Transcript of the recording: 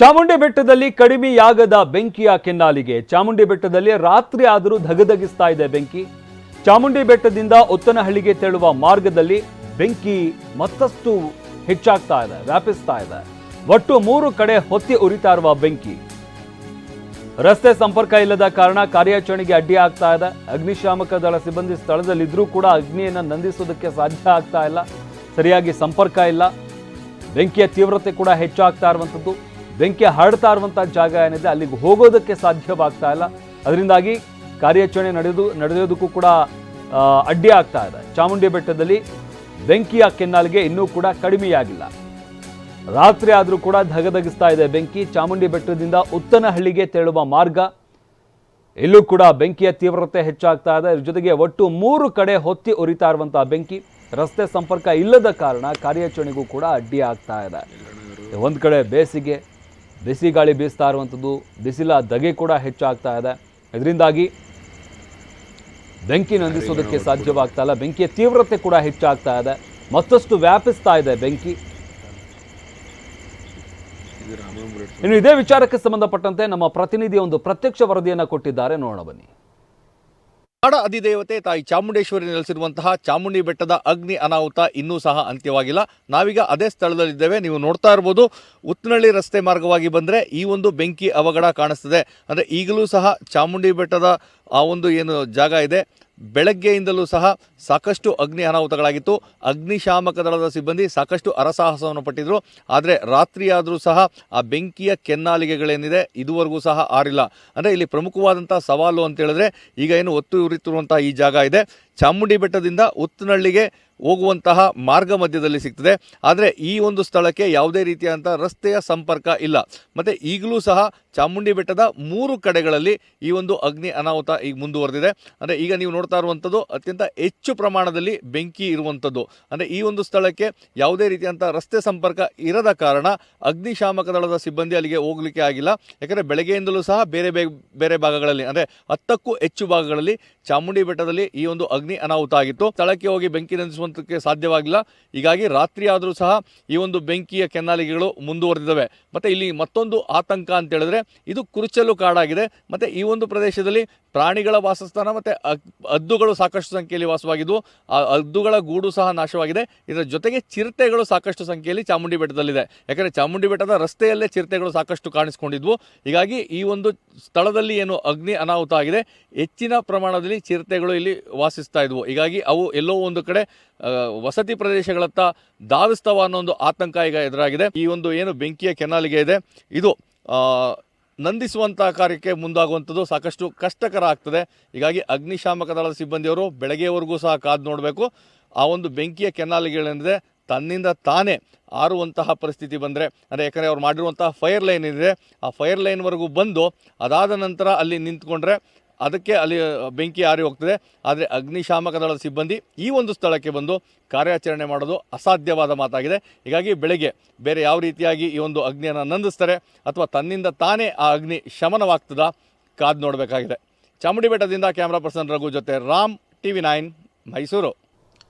ಚಾಮುಂಡಿ ಬೆಟ್ಟದಲ್ಲಿ ಕಡಿಮೆಯಾಗದ ಬೆಂಕಿಯ ಕೆನ್ನಾಲಿಗೆ. ಚಾಮುಂಡಿ ಬೆಟ್ಟದಲ್ಲಿ ರಾತ್ರಿ ಆದರೂ ಧಗಧಗಿಸ್ತಾ ಇದೆ ಬೆಂಕಿ. ಚಾಮುಂಡಿ ಬೆಟ್ಟದಿಂದ ಒತ್ತನಹಳ್ಳಿಗೆ ತೆರಳುವ ಮಾರ್ಗದಲ್ಲಿ ಬೆಂಕಿ ಮತ್ತಷ್ಟು ಹೆಚ್ಚಾಗ್ತಾ ಇದೆ, ವ್ಯಾಪಿಸ್ತಾ ಇದೆ. ಒಟ್ಟು ಮೂರು ಕಡೆ ಹೊತ್ತಿ ಉರಿತಾ ಇರುವ ಬೆಂಕಿ. ರಸ್ತೆ ಸಂಪರ್ಕ ಇಲ್ಲದ ಕಾರಣ ಕಾರ್ಯಾಚರಣೆಗೆ ಅಡ್ಡಿ ಆಗ್ತಾ ಇದೆ. ಅಗ್ನಿಶಾಮಕ ದಳ ಸಿಬ್ಬಂದಿ ಸ್ಥಳದಲ್ಲಿದ್ದರೂ ಕೂಡ ಅಗ್ನಿಯನ್ನು ನಂದಿಸೋದಕ್ಕೆ ಸಾಧ್ಯ ಆಗ್ತಾ ಇಲ್ಲ. ಸರಿಯಾಗಿ ಸಂಪರ್ಕ ಇಲ್ಲ. ಬೆಂಕಿಯ ತೀವ್ರತೆ ಕೂಡ ಹೆಚ್ಚಾಗ್ತಾ ಇರುವಂಥದ್ದು. ಬೆಂಕಿ ಹರಡ್ತಾ ಇರುವಂಥ ಜಾಗ ಏನಿದೆ, ಅಲ್ಲಿಗೆ ಹೋಗೋದಕ್ಕೆ ಸಾಧ್ಯವಾಗ್ತಾ ಇಲ್ಲ. ಅದರಿಂದಾಗಿ ಕಾರ್ಯಾಚರಣೆ ನಡೆದು, ನಡೆಯೋದಕ್ಕೂ ಕೂಡ ಅಡ್ಡಿ ಆಗ್ತಾ ಇದೆ. ಚಾಮುಂಡಿ ಬೆಟ್ಟದಲ್ಲಿ ಬೆಂಕಿಯ ಕೆನ್ನಾಲಿಗೆ ಇನ್ನೂ ಕೂಡ ಕಡಿಮೆಯಾಗಿಲ್ಲ. ರಾತ್ರಿ ಆದರೂ ಕೂಡ ಧಗಧಗಿಸ್ತಾ ಇದೆ ಬೆಂಕಿ. ಚಾಮುಂಡಿ ಬೆಟ್ಟದಿಂದ ಉತ್ತನಹಳ್ಳಿಗೆ ತೆರಳುವ ಮಾರ್ಗ ಇಲ್ಲೂ ಕೂಡ ಬೆಂಕಿಯ ತೀವ್ರತೆ ಹೆಚ್ಚಾಗ್ತಾ ಇದೆ. ಇದ್ರ ಜೊತೆಗೆ ಒಟ್ಟು ಮೂರು ಕಡೆ ಹೊತ್ತಿ ಉರಿತಾ ಇರುವಂತಹ ಬೆಂಕಿ. ರಸ್ತೆ ಸಂಪರ್ಕ ಇಲ್ಲದ ಕಾರಣ ಕಾರ್ಯಾಚರಣೆಗೂ ಕೂಡ ಅಡ್ಡಿ ಆಗ್ತಾ ಇದೆ. ಒಂದು ಕಡೆ ಬೇಸಿಗೆ ಬಿಸಿ ಗಾಳಿ ಬೀಸ್ತಾ ಇರುವಂಥದ್ದು ಬಿಸಿಲ ಧಗೆ ಕೂಡ ಹೆಚ್ಚಾಗ್ತಾ ಇದೆ. ಇದರಿಂದಾಗಿ ಬೆಂಕಿ ನಂದಿಸೋದಕ್ಕೆ ಸಾಧ್ಯವಾಗ್ತಾ ಇಲ್ಲ. ಬೆಂಕಿಯ ತೀವ್ರತೆ ಕೂಡ ಹೆಚ್ಚಾಗ್ತಾ ಇದೆ. ಮತ್ತಷ್ಟು ವ್ಯಾಪಿಸ್ತಾ ಇದೆ ಬೆಂಕಿ. ಇನ್ನು ಇದೇ ವಿಚಾರಕ್ಕೆ ಸಂಬಂಧಪಟ್ಟಂತೆ ನಮ್ಮ ಪ್ರತಿನಿಧಿ ಒಂದು ಪ್ರತ್ಯಕ್ಷ ವರದಿಯನ್ನು ಕೊಟ್ಟಿದ್ದಾರೆ. ನೋಡೋಣ ಬನ್ನಿ. ನಾಡ ಅಧಿದೇವತೆ ತಾಯಿ ಚಾಮುಂಡೇಶ್ವರಿ ನೆಲೆಸಿರುವಂತಹ ಚಾಮುಂಡಿ ಬೆಟ್ಟದ ಅಗ್ನಿ ಅನಾಹುತ ಇನ್ನೂ ಸಹ ಅಂತ್ಯವಾಗಿಲ್ಲ. ನಾವೀಗ ಅದೇ ಸ್ಥಳದಲ್ಲಿದ್ದೇವೆ. ನೀವು ನೋಡ್ತಾ ಇರ್ಬೋದು. ಉತ್ತನಹಳ್ಳಿ ರಸ್ತೆ ಮಾರ್ಗವಾಗಿ ಬಂದರೆ ಈ ಒಂದು ಬೆಂಕಿ ಅವಘಡ ಕಾಣಿಸ್ತದೆ. ಅಂದರೆ ಈಗಲೂ ಸಹ ಚಾಮುಂಡಿ ಬೆಟ್ಟದ ಆ ಒಂದು ಏನು ಜಾಗ ಇದೆ. ಬೆಳಗ್ಗೆಯಿಂದಲೂ ಸಹ ಸಾಕಷ್ಟು ಅಗ್ನಿ ಅನಾಹುತಗಳಾಗಿತ್ತು. ಅಗ್ನಿಶಾಮಕ ದಳದ ಸಿಬ್ಬಂದಿ ಸಾಕಷ್ಟು ಅರಸಾಹಸವನ್ನು ಪಟ್ಟಿದ್ರು. ಆದರೆ ರಾತ್ರಿಯಾದರೂ ಸಹ ಆ ಬೆಂಕಿಯ ಕೆನ್ನಾಲಿಗೆಗಳೇನಿದೆ ಇದುವರೆಗೂ ಸಹ ಆರಿಲ್ಲ. ಅಂದರೆ ಇಲ್ಲಿ ಪ್ರಮುಖವಾದಂಥ ಸವಾಲು ಅಂತ ಹೇಳಿದ್ರೆ ಈಗ ಏನು ಒತ್ತು ಉರಿತಿರುವಂಥ ಈ ಜಾಗ ಇದೆ. ಚಾಮುಂಡಿ ಬೆಟ್ಟದಿಂದ ಉತ್ತನಹಳ್ಳಿಗೆ ಹೋಗುವಂತಹ ಮಾರ್ಗ ಮಧ್ಯದಲ್ಲಿ ಸಿಗ್ತದೆ. ಆದರೆ ಈ ಒಂದು ಸ್ಥಳಕ್ಕೆ ಯಾವುದೇ ರೀತಿಯಾದಂಥ ರಸ್ತೆಯ ಸಂಪರ್ಕ ಇಲ್ಲ. ಮತ್ತು ಈಗಲೂ ಸಹ ಚಾಮುಂಡಿ ಬೆಟ್ಟದ ಮೂರು ಕಡೆಗಳಲ್ಲಿ ಈ ಒಂದು ಅಗ್ನಿ ಅನಾಹುತ ಈಗ ಮುಂದುವರೆದಿದೆ. ಅಂದರೆ ಈಗ ನೀವು ನೋಡ್ತಾ ಇರುವಂಥದ್ದು ಅತ್ಯಂತ ಹೆಚ್ಚು ಪ್ರಮಾಣದಲ್ಲಿ ಬೆಂಕಿ ಇರುವಂಥದ್ದು. ಅಂದರೆ ಈ ಒಂದು ಸ್ಥಳಕ್ಕೆ ಯಾವುದೇ ರೀತಿಯಂಥ ರಸ್ತೆ ಸಂಪರ್ಕ ಇರದ ಕಾರಣ ಅಗ್ನಿಶಾಮಕ ದಳದ ಸಿಬ್ಬಂದಿ ಅಲ್ಲಿಗೆ ಹೋಗಲಿಕ್ಕೆ ಆಗಿಲ್ಲ. ಯಾಕಂದರೆ ಬೆಳಗ್ಗೆಯಿಂದಲೂ ಸಹ ಬೇರೆ ಬೇರೆ ಭಾಗಗಳಲ್ಲಿ, ಅಂದರೆ ಹತ್ತಕ್ಕೂ ಹೆಚ್ಚು ಭಾಗಗಳಲ್ಲಿ ಚಾಮುಂಡಿ ಬೆಟ್ಟದಲ್ಲಿ ಈ ಒಂದು ಅಗ್ನಿ ಅನಾಹುತ ಆಗಿತ್ತು. ಸ್ಥಳಕ್ಕೆ ಹೋಗಿ ಬೆಂಕಿ ನಂದಿಸುವಂತಕ್ಕೆ ಸಾಧ್ಯವಾಗಿಲ್ಲ. ಹೀಗಾಗಿ ರಾತ್ರಿ ಆದರೂ ಸಹ ಈ ಒಂದು ಬೆಂಕಿಯ ಕೆನ್ನಾಲಿಗೆಗಳು ಮುಂದುವರೆದಿದ್ದಾವೆ. ಮತ್ತು ಇಲ್ಲಿ ಮತ್ತೊಂದು ಆತಂಕ ಅಂತ ಹೇಳಿದ್ರೆ ಇದು ಕುರುಚಲು ಕಾಡಾಗಿದೆ. ಮತ್ತು ಈ ಒಂದು ಪ್ರದೇಶದಲ್ಲಿ ಪ್ರಾಣಿಗಳ ವಾಸಸ್ಥಾನ ಮತ್ತು ಹದ್ದುಗಳು ಸಾಕಷ್ಟು ಸಂಖ್ಯೆಯಲ್ಲಿ ವಾಸವಾಗಿದ್ವು ಆ ಹದ್ದುಗಳ ಗೂಡು ಸಹ ನಾಶವಾಗಿದೆ. ಇದರ ಜೊತೆಗೆ ಚಿರತೆಗಳು ಸಾಕಷ್ಟು ಸಂಖ್ಯೆಯಲ್ಲಿ ಚಾಮುಂಡಿ ಬೆಟ್ಟದಲ್ಲಿದೆ ಯಾಕಂದರೆ ಚಾಮುಂಡಿ ಬೆಟ್ಟದ ರಸ್ತೆಯಲ್ಲೇ ಚಿರತೆಗಳು ಸಾಕಷ್ಟು ಕಾಣಿಸ್ಕೊಂಡಿದ್ವು. ಹೀಗಾಗಿ ಈ ಒಂದು ಸ್ಥಳದಲ್ಲಿ ಏನು ಅಗ್ನಿ ಅನಾಹುತ ಆಗಿದೆ, ಹೆಚ್ಚಿನ ಪ್ರಮಾಣದಲ್ಲಿ ಚಿರತೆಗಳು ಇಲ್ಲಿ ವಾಸಿಸ್ತಾ ಇದ್ವು. ಹೀಗಾಗಿ ಅವು ಎಲ್ಲೋ ಒಂದು ಕಡೆ ವಸತಿ ಪ್ರದೇಶಗಳತ್ತ ಧಾವಿಸ್ತವ ಅನ್ನೋ ಒಂದು ಆತಂಕ ಈಗ ಎದುರಾಗಿದೆ. ಈ ಒಂದು ಏನು ಬೆಂಕಿಯ ಕೆನಾಲಿಗೆ ಇದೆ. ಇದು ನಂದಿಸುವಂಥ ಕಾರ್ಯಕ್ಕೆ ಮುಂದಾಗುವಂಥದ್ದು ಸಾಕಷ್ಟು ಕಷ್ಟಕರ ಆಗ್ತದೆ. ಹೀಗಾಗಿ ಅಗ್ನಿಶಾಮಕ ದಳದ ಸಿಬ್ಬಂದಿಯವರು ಬೆಳಗ್ಗೆವರೆಗೂ ಸಹ ಕಾದು ನೋಡಬೇಕು. ಆ ಒಂದು ಬೆಂಕಿಯ ಕೆನಾಲಿಗಳೇನಿದೆ ತನ್ನಿಂದ ತಾನೇ ಆರುವಂತಹ ಪರಿಸ್ಥಿತಿ ಬಂದರೆ, ಅಂದರೆ ಯಾಕಂದರೆ ಅವ್ರು ಮಾಡಿರುವಂತಹ ಫೈರ್ ಲೈನ್ ಇದೆ. ಆ ಫೈರ್ ಲೈನ್ವರೆಗೂ ಬಂದು ಅದಾದ ನಂತರ ಅಲ್ಲಿ ನಿಂತ್ಕೊಂಡ್ರೆ ಅದಕ್ಕೆ ಅಲ್ಲಿ ಬೆಂಕಿ ಆರಿ ಹೋಗ್ತದೆ. ಆದರೆ ಅಗ್ನಿಶಾಮಕ ದಳದ ಸಿಬ್ಬಂದಿ ಈ ಒಂದು ಸ್ಥಳಕ್ಕೆ ಬಂದು ಕಾರ್ಯಾಚರಣೆ ಮಾಡೋದು ಅಸಾಧ್ಯವಾದ ಮಾತಾಗಿದೆ. ಹೀಗಾಗಿ ಬೆಳಗ್ಗೆ ಬೇರೆ ಯಾವ ರೀತಿಯಾಗಿ ಈ ಒಂದು ಅಗ್ನಿಯನ್ನು ನಂದಿಸ್ತಾರೆ ಅಥವಾ ತನ್ನಿಂದ ತಾನೇ ಆ ಅಗ್ನಿ ಶಮನವಾಗ್ತದ ಕಾದು ನೋಡಬೇಕಾಗಿದೆ. ಚಾಮುಂಡಿ ಬೆಟ್ಟದಿಂದ ಕ್ಯಾಮ್ರಾ ಪರ್ಸನ್ ರಘು ಜೊತೆ Ram T V nine, Mysuru.